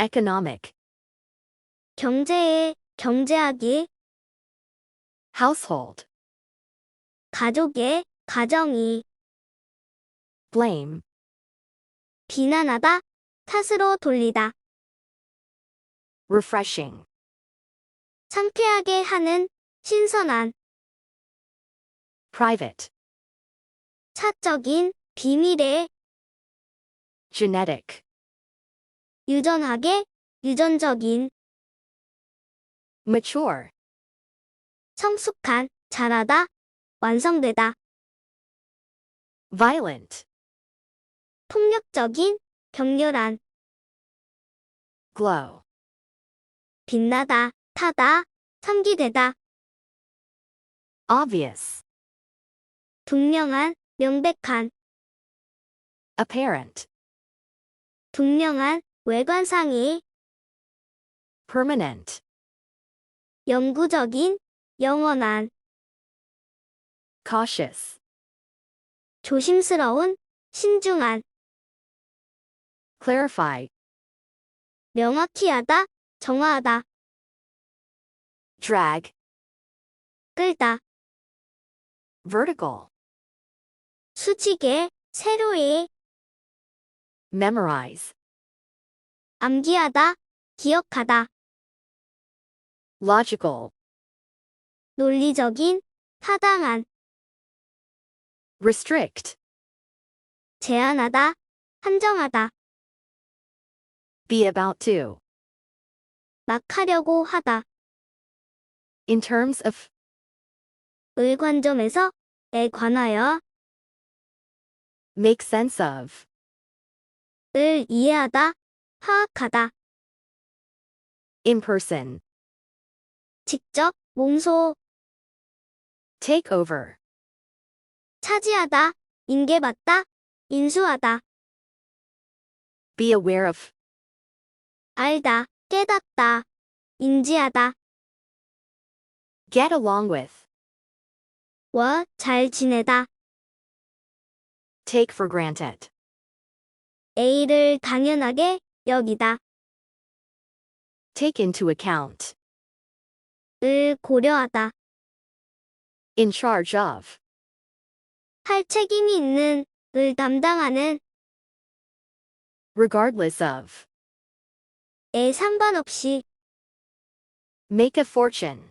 economic, 경제에, 경제하기, household, 가족의, 가정이, blame, 비난하다, 탓으로 돌리다, refreshing, 상쾌하게 하는, 신선한, private, 사적인, 비밀의, genetic, 유전하게, 유전적인, mature, 성숙한, 자라다, 완성되다, violent, 폭력적인, 격렬한, glow, 빛나다, 타다, 상기되다, obvious, 분명한, 명백한, apparent, 분명한, 외관상이, permanent, 영구적인, 영원한, cautious, 조심스러운, 신중한, clarify, 명확히 하다, 정화하다, drag, 끌다, vertical, 수직에, 세로에, memorize, 암기하다, 기억하다, logical, 논리적인, 타당한, restrict, 제한하다, 한정하다, be about to, 막 하려고 하다, in terms of, 의 관점에서, 에 관하여, make sense of, 을 이해하다, 파악하다, in person, 직접, 몸소, take over, 차지하다, 인계받다, 인수하다, be aware of, 알다, 깨닫다, 인지하다, get along with, 와, 잘 지내다, take for granted, A를 당연하게 여기다, take into account, 을 고려하다, in charge of, 할 책임이 있는, 을 담당하는, regardless of, 에 상관없이, make a fortune,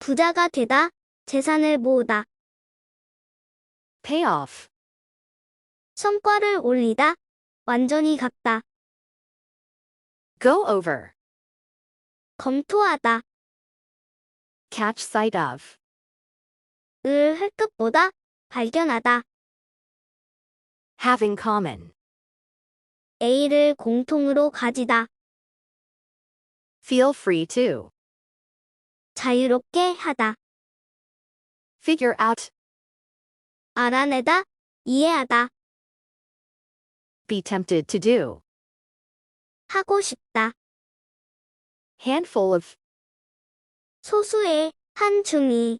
부자가 되다, 재산을 모으다, pay off, 성과를 올리다, 완전히 갚다, go over, 검토하다, catch sight of, 을 획득보다, 발견하다, have in common, A를 공통으로 가지다, feel free to, 자유롭게 하다, figure out, 알아내다, 이해하다, be tempted to do, 하고 싶다, handful of, 소수의, 한 중이,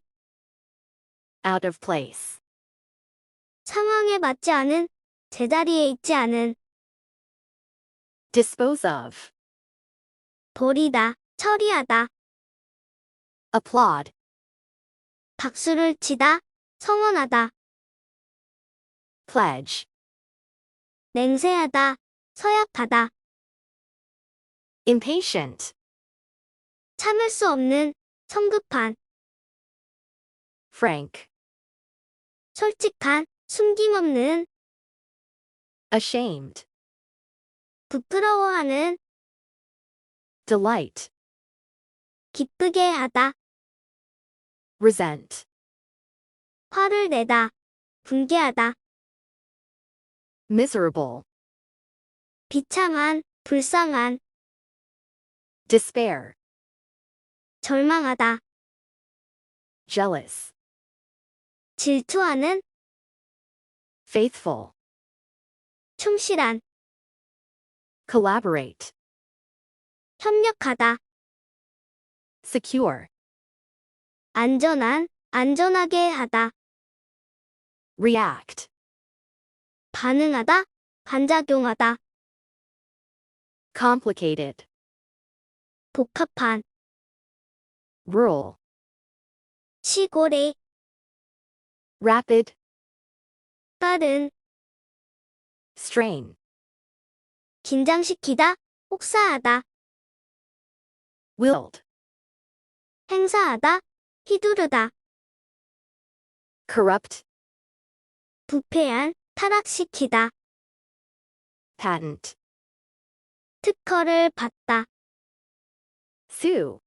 out of place, 상황에 맞지 않은, 제자리에 있지 않은, dispose of, 버리다, 처리하다, applaud, 박수를 치다, 성원하다, pledge, 맹세하다, 서약하다, impatient, 참을 수 없는, 성급한, frank, 솔직한, 숨김없는, ashamed, 부끄러워하는, delight, 기쁘게 하다, resent, 화를 내다, 분개하다, miserable, 비참한, 불쌍한, despair, 절망하다, jealous, 질투하는, faithful, 충실한, collaborate, 협력하다, secure, 안전한, 안전하게 하다, react, 반응하다, 반작용하다, complicated, 복합한, rural, 시골의, rapid, 빠른, strain, 긴장시키다, 혹사하다, willed, 행사하다, 휘두르다, corrupt, 부패한, 타락시키다, patent, 특허를 받다, sue,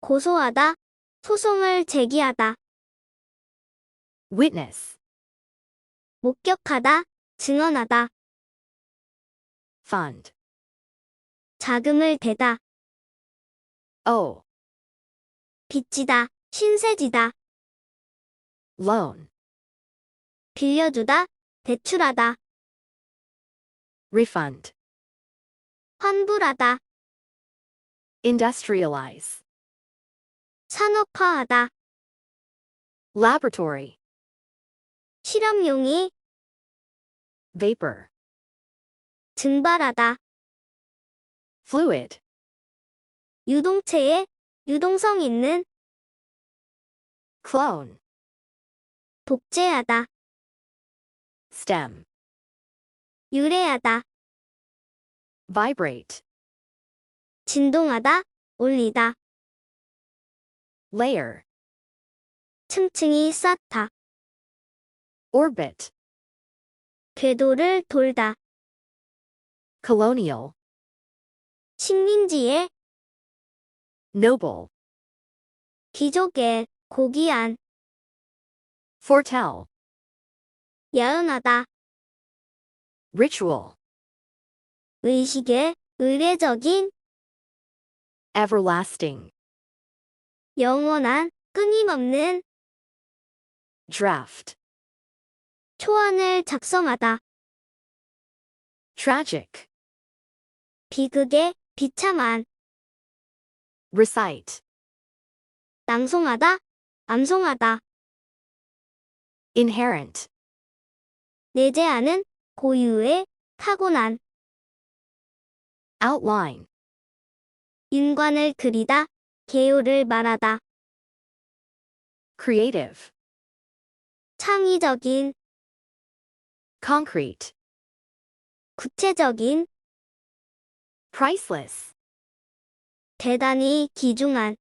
고소하다, 소송을 제기하다, witness, 목격하다, 증언하다, fund, 자금을 대다, owe, 빚지다, 신세지다, loan, 빌려주다, 대출하다, refund, 환불하다, industrialize, 산업화하다, laboratory, 실험용이, vapor, 증발하다, fluid, 유동체에, 유동성 있는, clone, 복제하다, stem, 유래하다, vibrate, 진동하다, 올리다, layer, 층층이 쌓다, orbit, 궤도를 돌다, colonial, 식민지의, noble, 귀족의, 고귀한, foretell, 야은하다, ritual, 의식의, 의례적인, everlasting, 영원한, 끊임없는, draft, 초안을 작성하다, tragic, 비극의, 비참한, recite, 낭송하다, 암송하다, inherent, 내재하는, 고유의, 타고난, outline, 윤관을 그리다, 개요를 말하다, creative, 창의적인, concrete, 구체적인, priceless, 대단히 귀중한,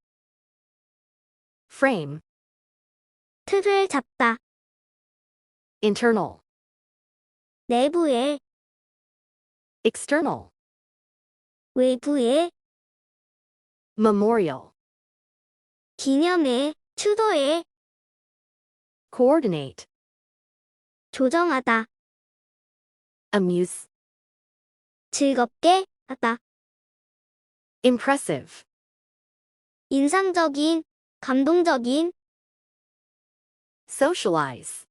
frame, 틀을 잡다, internal, 내부의, external, 외부의, memorial, 기념의, 추도의, coordinate, 조정하다, amuse, 즐겁게 하다, impressive, 인상적인, 감동적인, socialize,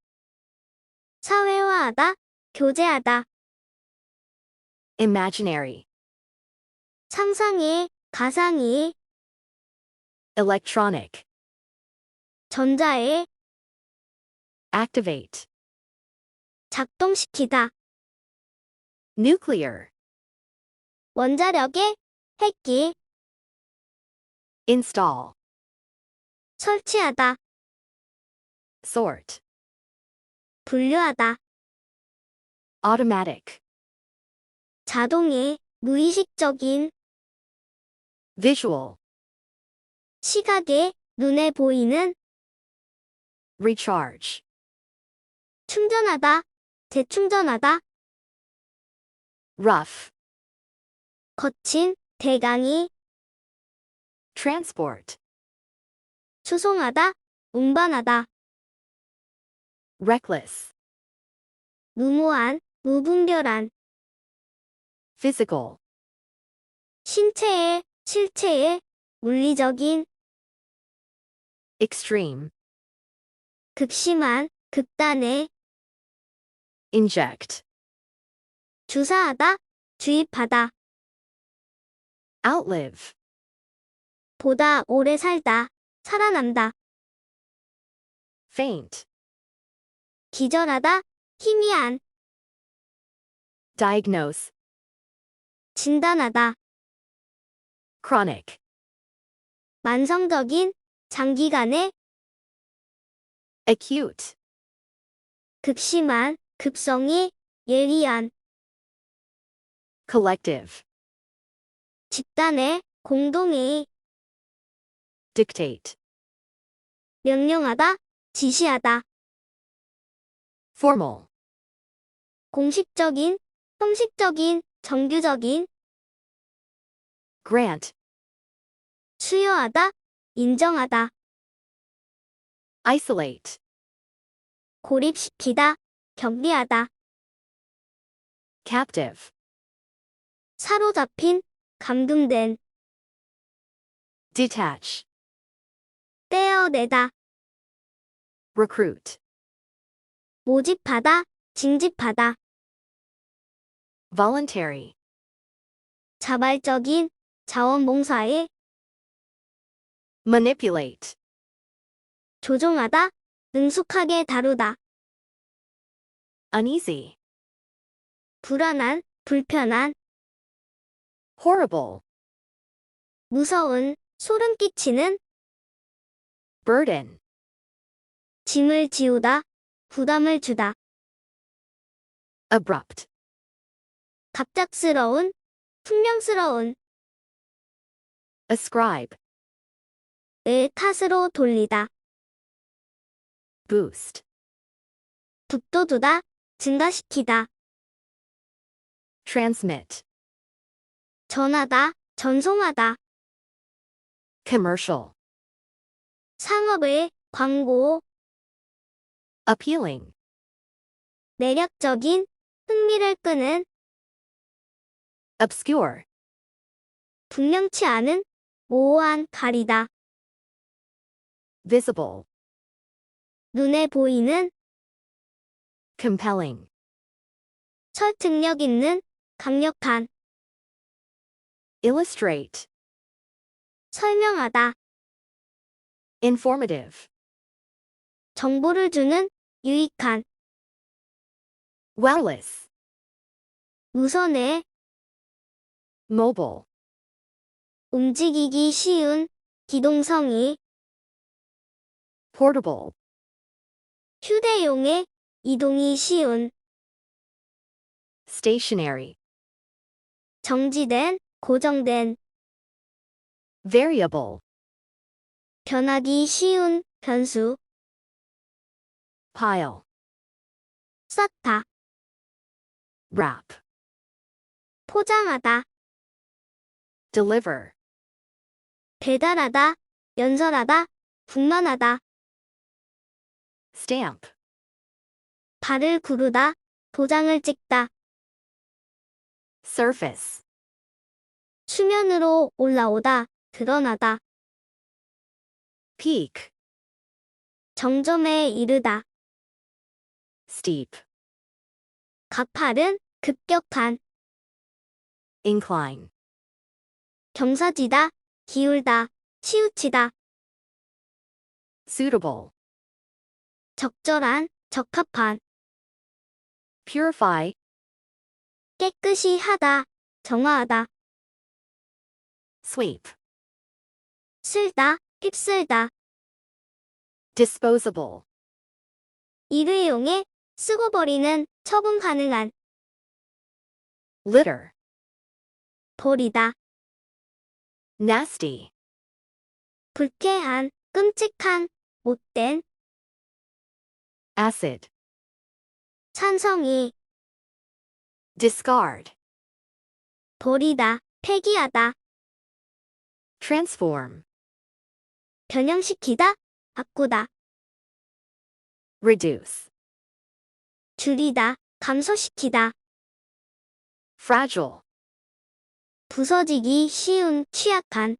사회화하다, 교제하다, imaginary, 상상의, 가상의, electronic, 전자의, activate, 작동시키다, nuclear, 원자력의, 핵기, install, 설치하다, sort, 분류하다, automatic, 자동의, 무의식적인, visual, 시각의, 눈에 보이는, recharge, 충전하다, 재충전하다, rough, 거친, 대강이, transport, 수송하다, 운반하다, reckless, 무모한, 무분별한, physical, 신체의, 실체의, 물리적인, extreme, 극심한, 극단의, inject, 주사하다, 주입하다, outlive, 보다 오래 살다, 살아남다, faint, 기절하다, 희미한, diagnose, 진단하다. chronic, 만성적인, 장기간의, acute, 극심한, 급성이, 예리한, collective, 집단의, 공동의, dictate, 명령하다, 지시하다, formal, 공식적인, 형식적인, 정규적인, grant, 수여하다, 인정하다, isolate, 고립시키다, 격리하다, captive, 사로잡힌, 감금된, detach, 떼어내다, recruit, 모집하다, 징집하다, voluntary, 자발적인, 자원봉사에, manipulate, 조종하다, 능숙하게 다루다, uneasy, 불안한, 불편한, horrible, 무서운, 소름 끼치는, burden, 짐을 지우다, 부담을 주다, abrupt, 갑작스러운, 풍명스러운, ascribe, 을 탓으로 돌리다, boost, 북돋우다, 증가시키다, transmit, 전하다, 전송하다, commercial, 상업의, 광고, appealing, 매력적인, 흥미를 끄는, obscure, 분명치 않은, 모호한, 가리다, visible, 눈에 보이는, compelling, 설득력 있는, 강력한, illustrate, 설명하다, informative, 정보를 주는, 유익한, wireless, 무선의, mobile, 움직이기 쉬운, 기동성이, portable, 휴대용의, 이동이 쉬운, stationary, 정지된, 고정된, variable, 변하기 쉬운, 변수, pile, 쌓다, wrap, 포장하다, deliver, 배달하다, 연설하다, 분만하다, stamp, 발을 구르다, 도장을 찍다, surface, 수면으로 올라오다, 드러나다, peak, 정점에 이르다, steep, 가파른, 급격한, incline, 경사지다, 기울다, 치우치다, suitable, 적절한, 적합한, purify, 깨끗이 하다, 정화하다, sweep, 쓸다, 휩쓸다, disposable, 일회용에, 쓰고 버리는, 처분 가능한, litter, 버리다, nasty, 불쾌한, 끔찍한, 못된, acid, 찬성이, discard, 버리다, 폐기하다, transform, 변형시키다, 바꾸다, reduce, 줄이다, 감소시키다, fragile, 부서지기 쉬운, 취약한,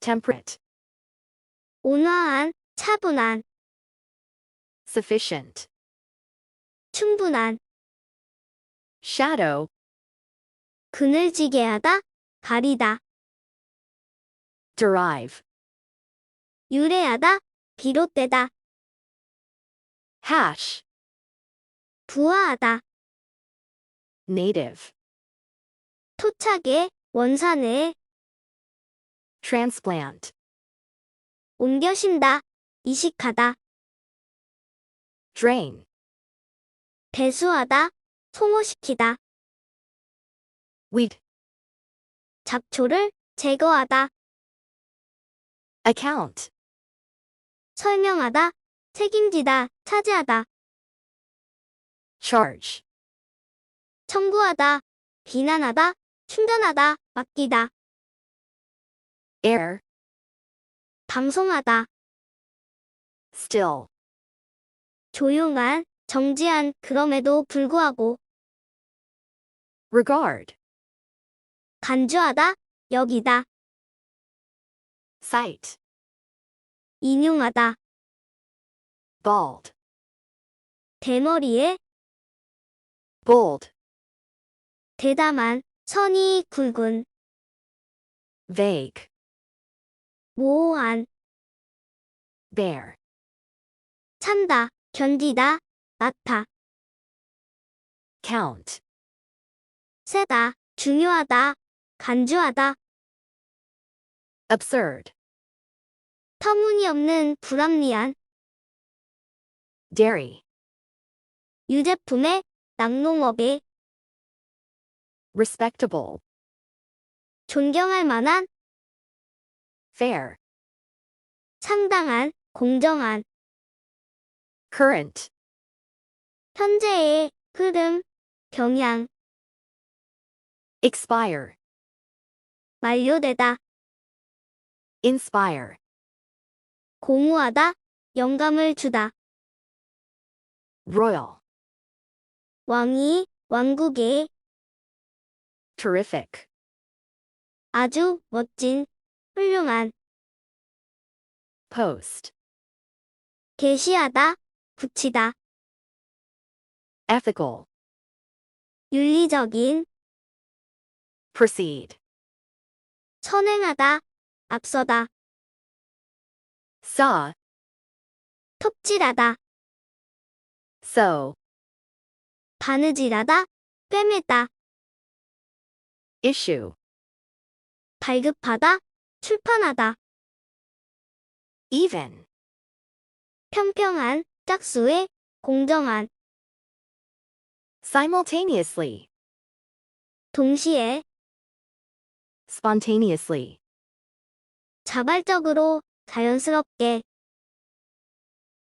temperate, 온화한, 차분한, sufficient, 충분한, shadow, 그늘지게 하다, 가리다, derive, 유래하다, 비롯되다, hash, 부화하다, native, 토착에, 원산에, transplant, 옮겨 심다, 이식하다, drain, 배수하다, 소모시키다, weed, 잡초를 제거하다, account, 설명하다, 책임지다, 차지하다, charge, 청구하다, 비난하다, 충전하다, 맡기다, air, 방송하다, still, 조용한, 정지한, 그럼에도 불구하고, regard, 간주하다, 여기다, cite, 인용하다, bald, 대머리에, bold, 대담한, 선이 굵은, vague, 모호한, bear, 참다, 견디다, 낳다, count, 세다, 중요하다, 간주하다, absurd, 터무니없는, 불합리한, dairy, 유제품의, 낙농업의, respectable, 존경할 만한, fair, 상당한, 공정한, current, 현재의, 흐름, 경향, expire, 만료되다, inspire, 공후하다, 영감을 주다, royal, 왕이, 왕국의, terrific, 아주, 멋진, 훌륭한, post, 게시하다, 붙이다, ethical, 윤리적인, proceed, 선행하다, 앞서다, saw, 톱질하다, sow, 바느질하다, 꿰매다, issue, 발급하다, 출판하다, even, 평평한, 짝수의, 공정한, simultaneously, 동시에, spontaneously, 자발적으로, 자연스럽게,